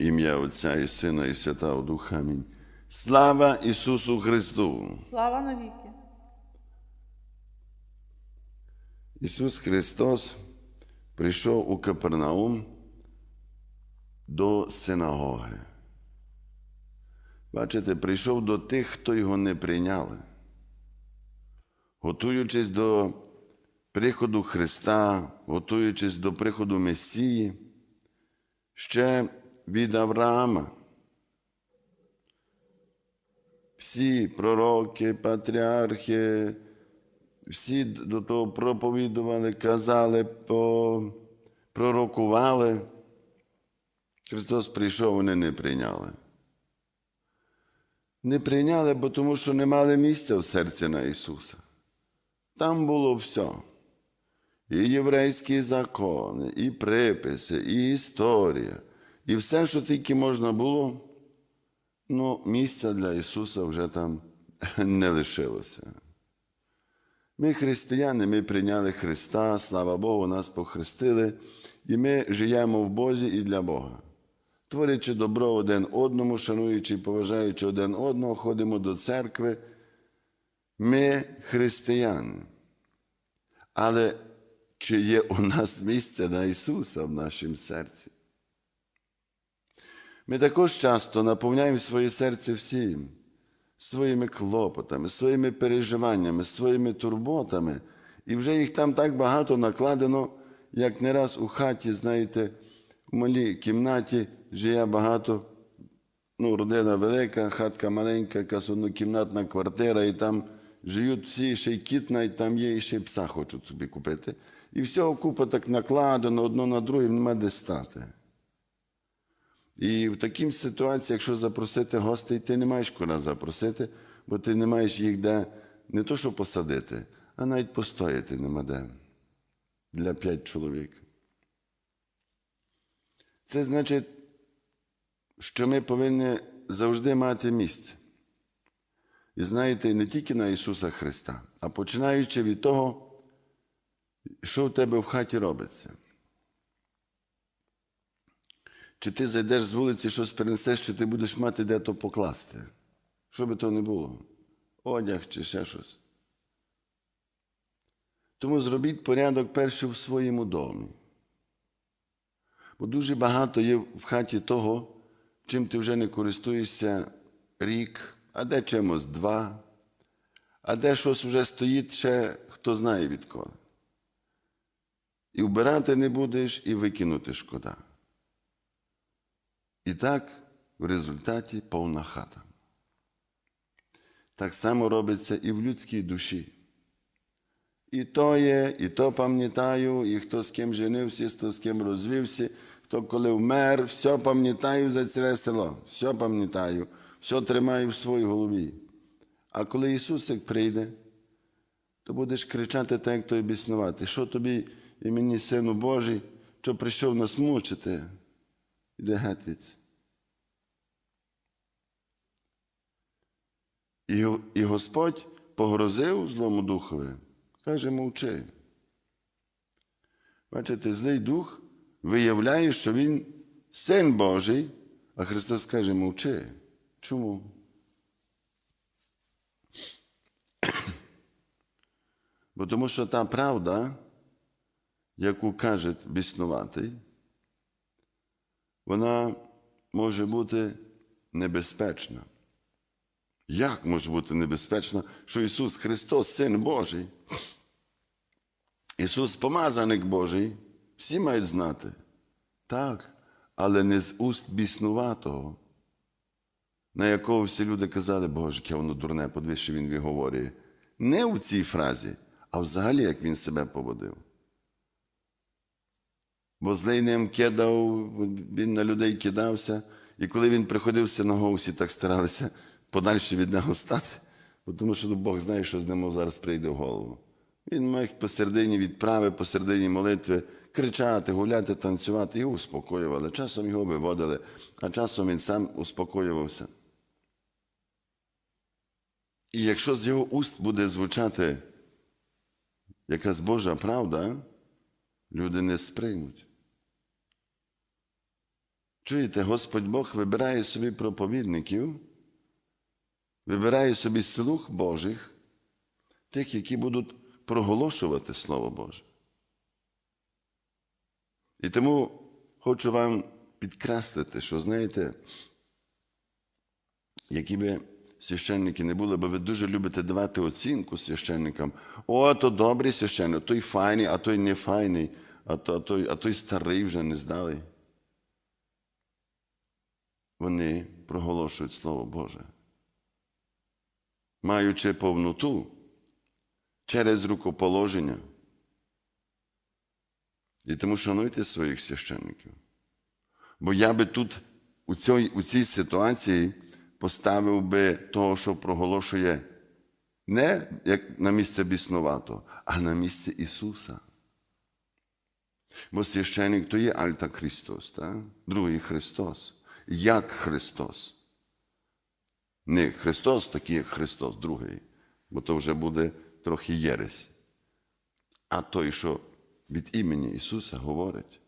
Ім'я Отця і Сина, і Святого Духа. Амінь. Слава Ісусу Христу! Слава навіки. Ісус Христос прийшов у Капернаум до синагоги. Бачите, прийшов до тих, хто його не прийняли. Готуючись до приходу Христа, готуючись до приходу Месії, ще від Авраама. Всі пророки, патріархи, всі до того проповідували, казали, пророкували. Христос прийшов, вони не прийняли. Не прийняли, бо тому що не мали місця в серці на Ісуса. Там було все. І єврейські закони, і приписи, і історія, і все, що тільки можна було, ну, місця для Ісуса вже там не лишилося. Ми християни, ми прийняли Христа, слава Богу, нас похрестили, і ми живемо в Бозі і для Бога. Творячи добро один одному, шануючи і поважаючи один одного, ходимо до церкви. Ми християни. Але чи є у нас місце на Ісуса в нашому серці? Ми також часто наповняємо своє серце всім своїми клопотами, своїми переживаннями, своїми турботами, і вже їх там так багато накладено, як не раз у хаті, знаєте, в малій кімнаті жиє багато, ну, родина велика, хатка маленька, якась однокімнатна квартира, і там живуть всі, ще й кіт навіть там є, і ще й пса хочуть собі купити. І всього купа так накладено, одно на друге, нема де стати. І в такій ситуації, якщо запросити гостей, ти не маєш куди запросити, бо ти не маєш їх де не то, що посадити, а навіть постояти нема де для п'ять чоловік. Це значить, що ми повинні завжди мати місце. І знаєте, не тільки на Ісуса Христа, а починаючи від того, що в тебе в хаті робиться. Чи ти зайдеш з вулиці, щось перенесеш, чи ти будеш мати де то покласти. Що би то не було? Одяг чи ще щось. Тому зробіть порядок перше в своєму домі. Бо дуже багато є в хаті того, чим ти вже не користуєшся рік, а де чимось два, а де щось вже стоїть ще хто знає відколи. І вбирати не будеш, і викинути шкода. І так в результаті повна хата. Так само робиться і в людській душі. І то є, і то пам'ятаю, і хто з ким женився, хто з ким розвівся, хто коли вмер, все пам'ятаю за ціле село, все пам'ятаю, все тримаю в своїй голові. А коли Ісусик прийде, то будеш кричати так, як той біснувати. Що тобі і мені, Сину Божий, що прийшов нас мучити? Іде геть. І, і Господь погрозив злому духові, каже, мовчи. Бачите, злий дух виявляє, що він син Божий, а Христос каже, мовчи. Чому? Бо тому що та правда, яку каже біснуватий, вона може бути небезпечна. Як може бути небезпечна, що Ісус Христос, Син Божий, Ісус помазаник Божий, всі мають знати. Так, але не з уст біснуватого, на якого всі люди казали, Боже, яке воно дурне, подивись, що він виговорює. Не у цій фразі, а взагалі, як він себе поводив. Бо злий ним кидав, він на людей кидався, і коли він приходив в синагогу, всі так старалися подальше від нього стати, бо тому що ну, Бог знає, що з ним зараз прийде в голову. Він міг посередині відправи, посередині молитви кричати, гуляти, танцювати, його успокоювали. Часом його виводили, а часом він сам успокоювався. І якщо з його уст буде звучати якась Божа правда, люди не сприймуть. Чуєте, Господь Бог вибирає собі проповідників, вибирає собі слуг Божих, тих, які будуть проголошувати Слово Боже. І тому хочу вам підкреслити, що знаєте, які би священники не були, бо ви дуже любите давати оцінку священникам. О, то добрий священник, той файний, а той не файний, а, той, а той старий вже не здалий. Вони проголошують Слово Боже. Маючи повноту через рукоположення. І тому шануйте своїх священників. Бо я би тут у цій, у цій ситуації поставив би того, що проголошує не як на місце біснувато, а на місце Ісуса. Бо священник то є Альта Христос, другий Христос. Як Христос. Не Христос, такий як Христос, другий, бо то вже буде трохи єресь. А той, що від імені Ісуса говорить.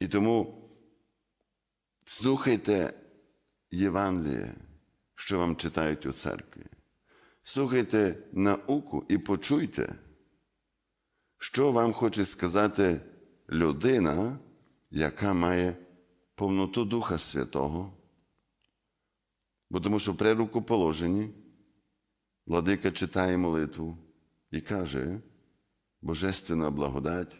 І тому слухайте Євангеліє, що вам читають у церкві. Слухайте науку і почуйте, що вам хоче сказати людина, яка має повноту Духа Святого. Бо тому що при рукоположенні владика читає молитву і каже, Божественна благодать,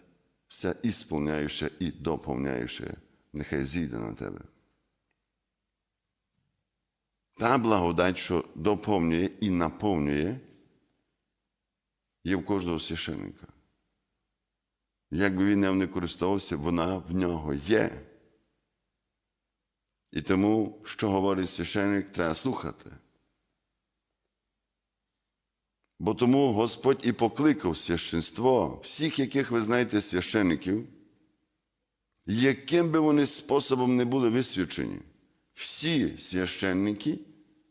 вся ісполняюча і доповняюча, нехай зійде на тебе. Та благодать, що доповнює і наповнює, є в кожного священника. Як би він ним не користувався, вона в нього є. І тому, що говорить священник, треба слухати. Бо тому Господь і покликав священство всіх, яких ви знаєте, священиків, яким би вони способом не були висвячені, всі священники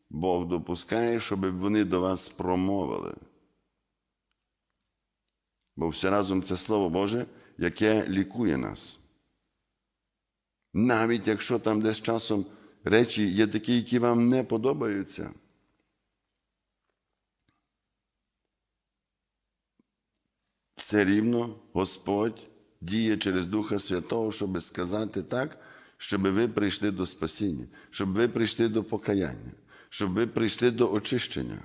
Бог допускає, щоб вони до вас промовили. Бо все разом це Слово Боже, яке лікує нас. Навіть якщо там десь часом речі є такі, які вам не подобаються. Все рівно Господь діє через Духа Святого, щоб сказати так, щоб ви прийшли до спасіння, щоб ви прийшли до покаяння, щоб ви прийшли до очищення.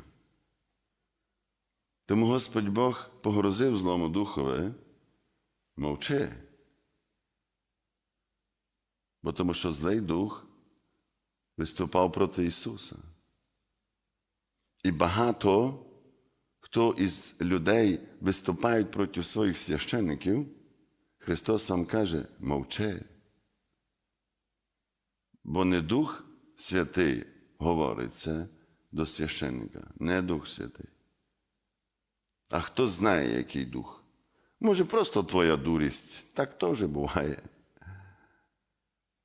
Тому Господь Бог погрозив злому духові, мовчи. Бо тому що злий дух виступав проти Ісуса. І багато хто із людей виступають проти своїх священників, Христос вам каже, мовчи. Бо не Дух Святий говорить це до священника, не Дух Святий. А хто знає, який дух? Може, просто твоя дурість, так теж буває.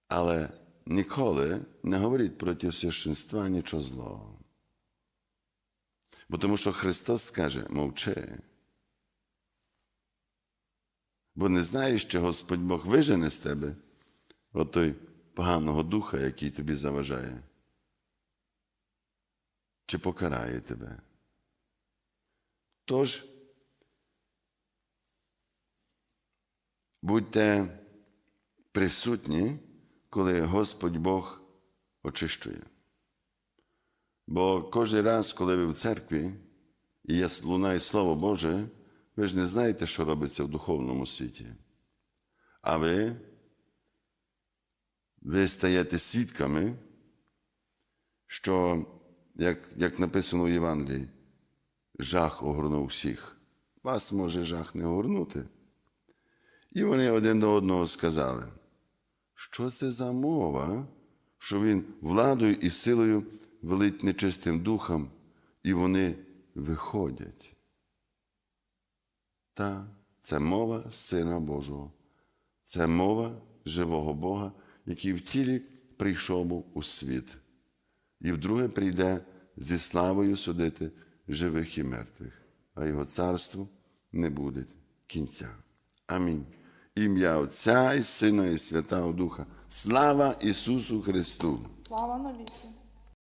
Але ніколи не говоріть проти священства нічого злого. Бо тому що Христос скаже, мовчи. Бо не знаєш, що Господь Бог вижене з тебе от той поганого духа, який тобі заважає, чи покарає тебе. Тож, будьте присутні, коли Господь Бог очищує. Бо кожен раз, коли ви в церкві і є лунає Слово Боже, ви ж не знаєте, що робиться в духовному світі. А ви, ви стаєте свідками, що, як, як написано в Євангелії, жах огорнув всіх. Вас може жах не огорнути. І вони один до одного сказали, що це за мова, що він владою і силою велить нечистим духом, і вони виходять. Та це мова Сина Божого, це мова живого Бога, який в тілі прийшов у світ, і вдруге прийде зі славою судити живих і мертвих, а його царству не буде кінця. Амінь. Ім'я Отця і Сина і Святого Духа. Слава Ісусу Христу! Слава навіки.